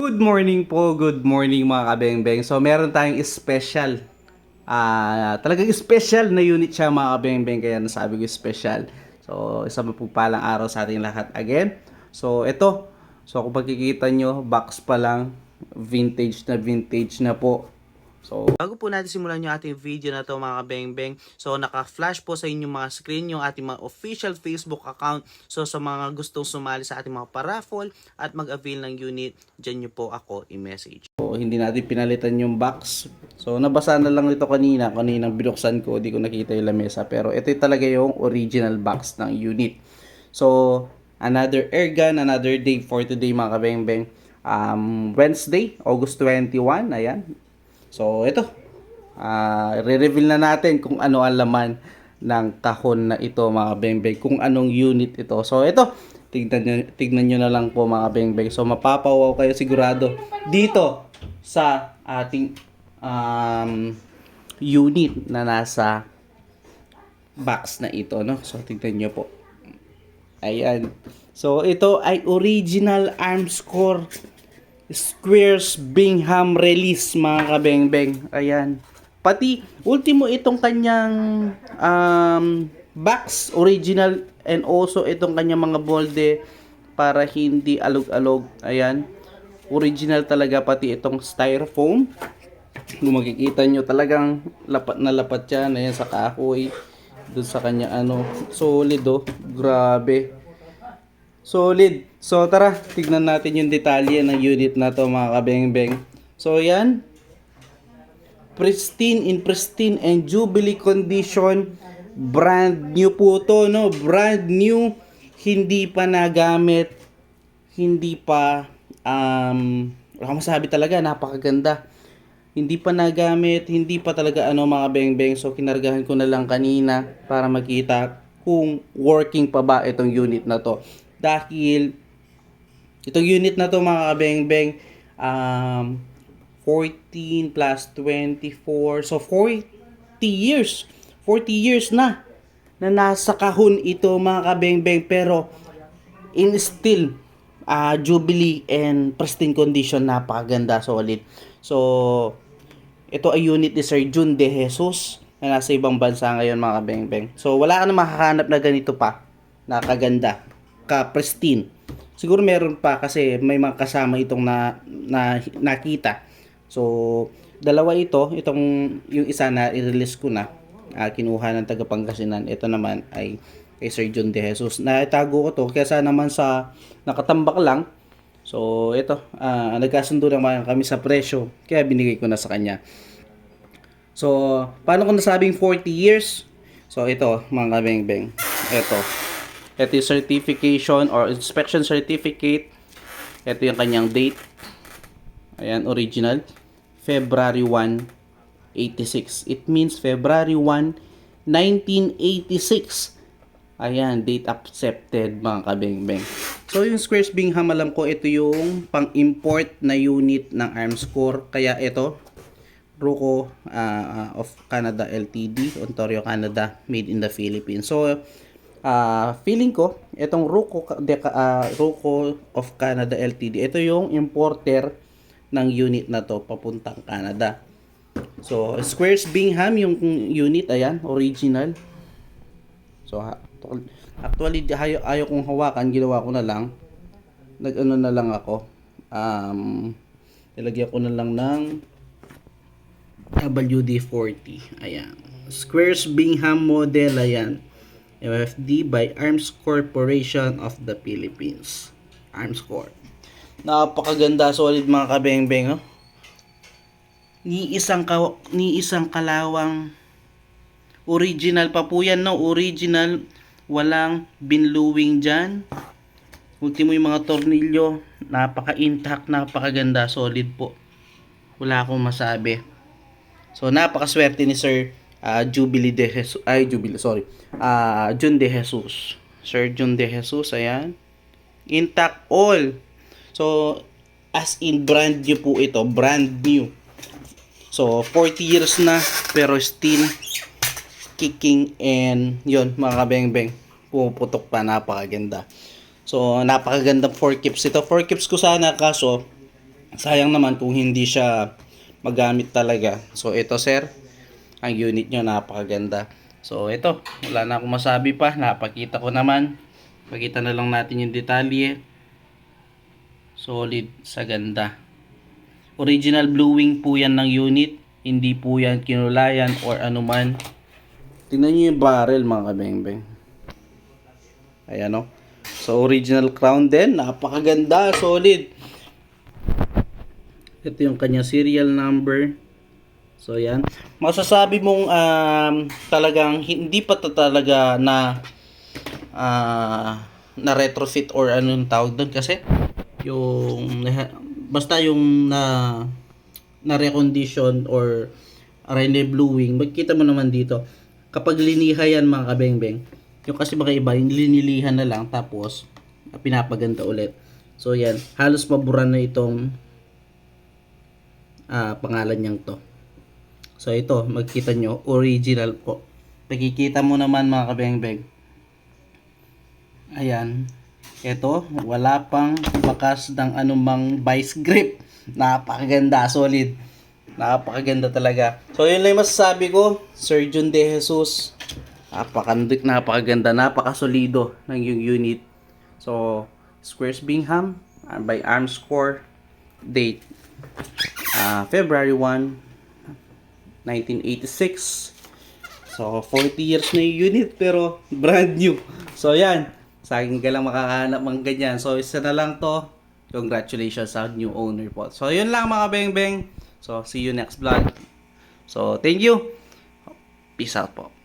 Good morning po, good morning mga kabengbeng. So meron tayong special. Ah, talagang special na unit siya mga kabengbeng kaya nasabi ko special. So isa po palang araw sa ating lahat again. So ito, so kung pagkikita nyo, box pa lang, vintage na vintage na po. So, bago po natin simulan yung ating video na to mga kabengbeng, so naka-flash po sa inyong mga screen yung ating mga official Facebook account. So sa mga gustong sumali sa ating mga paraffle at mag-avail ng unit, dyan nyo po ako i-message. So, hindi natin pinalitan yung box. So, nabasa na lang ito kanina. Kaninang binuksan ko, di ko nakita yung lamesa. Pero ito talaga yung original box ng unit. So, another air gun, another day for today mga kabengbeng. Um, Wednesday, August 21, ayan. So, ito. Ah, re-reveal na natin kung ano ang laman ng kahon na ito mga bengbeng. Kung anong unit ito. So, ito. Tignan nyo, tignan nyo na lang po mga bengbeng. So, mapapawaw kayo sigurado dito sa ating um, unit na nasa box na ito. No? So, tignan nyo po. Ayan. So, ito ay original arms core Squares Bingham release mga kabengbeng. Ayan. Pati ultimo itong kanyang um, box original and also itong kanyang mga bolde para hindi alog-alog. Ayan. Original talaga pati itong styrofoam. Kung makikita nyo talagang lapat na lapat yan. Ayan sa kahoy. Doon sa kanya ano. Solid oh. Grabe. Solid. So tara, tignan natin yung detalye ng unit na to mga kabengbeng. So yan. Pristine in pristine and jubilee condition. Brand new po to, no? Brand new. Hindi pa nagamit. Hindi pa um wala masabi talaga, napakaganda. Hindi pa nagamit, hindi pa talaga ano mga bengbeng. So kinargahan ko na lang kanina para makita kung working pa ba itong unit na to. Dahil itong unit na to mga kabengbeng, um, 14 plus 24, so 40 years. 40 years na na nasa kahon ito mga kabengbeng. Pero in still uh, jubilee and pristine condition napakaganda solid so ito ay unit ni Sir Jun De Jesus na nasa ibang bansa ngayon mga kabengbeng. So wala ka na makahanap na ganito pa. Nakaganda ka pristine. Siguro meron pa kasi may mga kasama itong na, na nakita. So, dalawa ito, itong yung isa na i-release ko na, uh, kinuha ng taga Pangasinan. Ito naman ay kay Sir John De Jesus. Naitago ko to kaysa naman sa nakatambak lang. So, ito, uh, nagkasundo naman kami sa presyo. Kaya binigay ko na sa kanya. So, paano ko nasabing 40 years? So, ito, mga kabeng-beng. Ito, ito yung certification or inspection certificate. Ito yung kanyang date. Ayan, original. February 1, 86. It means February 1, 1986. Ayan, date accepted mga kabeng-beng. So yung Squares Bingham alam ko ito yung pang-import na unit ng arms core. Kaya ito, Ruco uh, of Canada LTD, Ontario, Canada, made in the Philippines. So uh, feeling ko, itong Ruco, uh, Ruco of Canada LTD, ito yung importer ng unit na to papuntang Canada. So, Squares Bingham yung unit, ayan, original. So, actually, ayaw, ayaw kong hawakan, ginawa ko na lang. Nag-ano na lang ako. Um, nilagyan ko na lang ng WD-40. Ayan. Squares Bingham model, ayan. MFD by Arms Corporation of the Philippines. Arms Corp. Napakaganda solid mga kabeng-beng. Oh. Ni isang ka, ni isang kalawang original pa po yan no, original walang binluwing diyan. Ultimo yung mga tornilyo, napaka-intact, napakaganda, solid po. Wala akong masabi. So napakaswerte ni Sir uh, Jubilee de Jesus, ay Jubilee, sorry, uh, Jun de Jesus. Sir Jun de Jesus, ayan. Intact all. So, as in brand new po ito, brand new. So, 40 years na, pero still kicking and yun, mga kabeng-beng, pumuputok pa, napakaganda. So, napakagandang 4 kips ito. 4 kips ko sana, kaso, sayang naman kung hindi siya magamit talaga. So ito sir, ang unit nyo napakaganda. So ito, wala na akong masabi pa, napakita ko naman. Pakita na lang natin yung detalye. Solid sa ganda. Original blue wing po yan ng unit. Hindi po yan kinulayan or anuman. Tingnan nyo yung barrel mga kabeng-beng. Ayan o. So original crown din. Napakaganda. Solid. Ito yung kanya serial number. So yan. Masasabi mong um, talagang hindi pa ta talaga na ah, na retrofit or anong tawag doon kasi? Yung basta yung na na recondition or rene bluing. Magkita mo naman dito kapag liniha yan mga kabeng-beng yung kasi mga iba yung linilihan na lang tapos pinapaganda ulit. So yan. Halos mabura na itong ah, pangalan niyang to so ito magkita nyo original po nakikita mo naman mga kabeng-beng Ayan. Ito, wala pang bakas ng anumang vice grip. Napakaganda, solid. Napakaganda talaga. So, yun lang yung masasabi ko. Sir Jun De Jesus. Napakandik, napakaganda, napakasolido ng yung unit. So, Squares Bingham uh, by Armscore. Date, uh, February 1, 1986. So, 40 years na yung unit pero brand new. So, yan. Sa akin ka lang makakahanap ng ganyan. So, isa na lang to. Congratulations sa new owner po. So, yun lang mga beng-beng. So, see you next vlog. So, thank you. Peace out po.